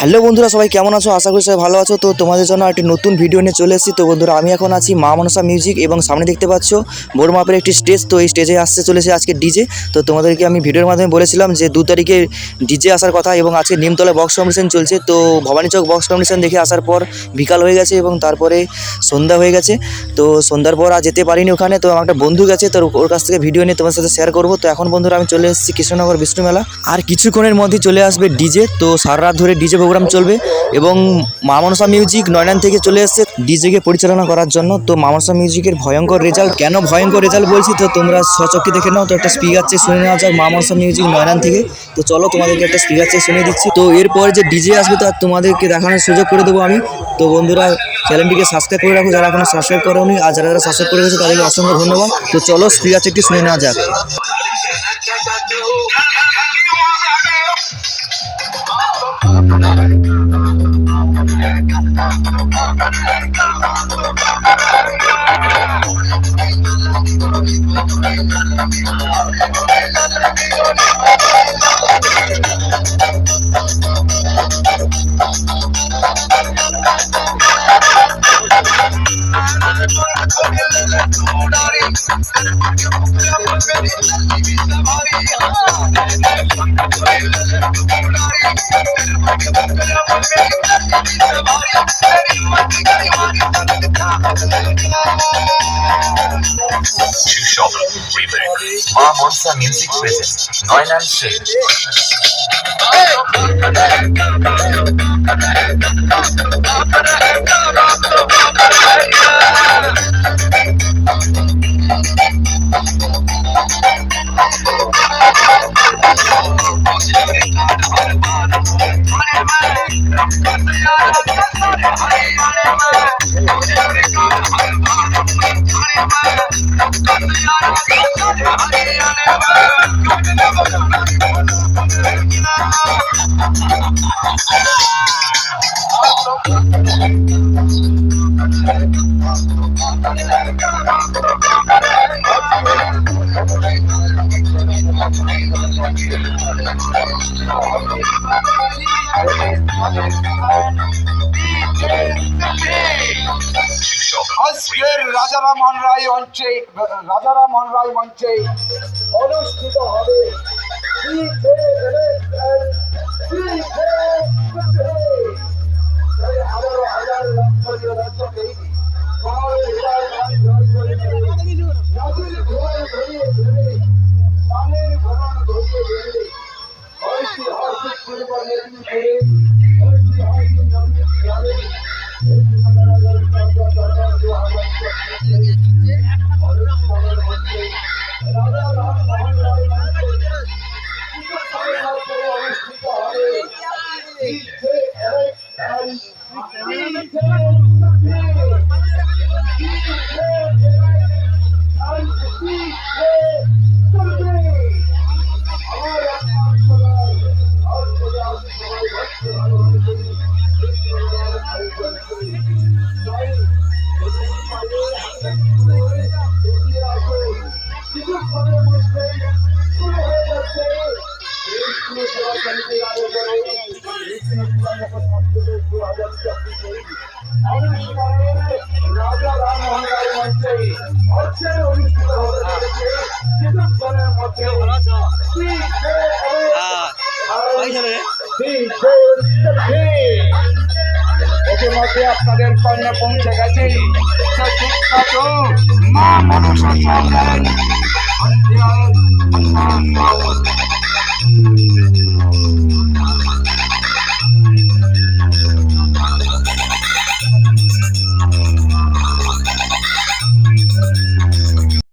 Hello বন্ধুরা, সবাই কেমন আছো? আশা করি সবাই ভালো আছো। তো তোমাদের জন্য একটি নতুন ভিডিও নিয়ে চলে এসেছি। তো বন্ধুরা, আমি এখন আছি মা মনসা মিউজিক এবং সামনে দেখতে পাচ্ছ বড় মাপের একটি স্টেজ তো এই স্টেজে আসতে চলেছে আজকে ডিজে তো তোমাদেরকে আমি ভিডিওর মাধ্যমে বলেছিলাম যে, দু তারিখে ডিজে আসার কথা এবং আজকে নিমতলা বক্স কম্পিটিশন চলছে। তো ভবানী চক বক্স কম্পিটিশন দেখে আসার পর বিকাল হয়ে গেছে এবং তারপরে সন্ধ্যা হয়ে গেছে। তো সন্ধ্যার পর আর যেতে পারিনি ওখানে। তো আমার একটা বন্ধু গেছে, তো ওর কাছ থেকে ভিডিও নিয়ে তোমার সাথে শেয়ার করব। তো এখন বন্ধুরা, আমি চলে এসেছি কৃষ্ণনগর বিষ্ণু মেলা আর কিছুক্ষণের মধ্যে চলে আসবে ডিজে তো সারা রাত ধরে ডিজে প্রোগ্রাম চলবে এবং মা মনসা মিউজিক নয়নান থেকে চলে এসেছে ডিজেকে পরিচালনা করার জন্য। তো মা মনসা মিউজিকের ভয়ঙ্কর রেজাল্ট কেন ভয়ঙ্কর রেজাল্ট বলছি? তো তোমরা সচক্ষে দেখে নাও, তো একটা স্পিকার চেয়ে শুনে নেওয়া যাক মা মনসা মিউজিক নয়নান থেকে। তো চলো তোমাদেরকে একটা স্পিকার চেয়ে শুনে দিচ্ছি। তো এরপর যে ডিজে আসবে, তো আর তোমাদেরকে দেখানোর সুযোগ করে দেবো আমি। তো বন্ধুরা চ্যানেলটিকে সাবস্ক্রাইব করে রাখো, যারা এখনও সাবস্ক্রাইব করেনি, আর যারা যারা সাবস্ক্রাইব করে গেছে তাদেরকে অসংখ্য ধন্যবাদ। তো চলো স্পিকার চেয়ে একটু শুনে নেওয়া যাক। Shovel Remix. Mammosa Music Presents. Neuland Shade. Hey! আজকের রাজারামন রায় মঞ্চে রাজারামন রায় মঞ্চে অনুষ্ঠিত হবে Thank you. রাজা রামমোহন রায় মঞ্চে হচ্ছে অনুষ্ঠিত হতে আপনাদের কর্ণে পৌঁছে গেছে মা মনসা চন্দ্রের Hmm.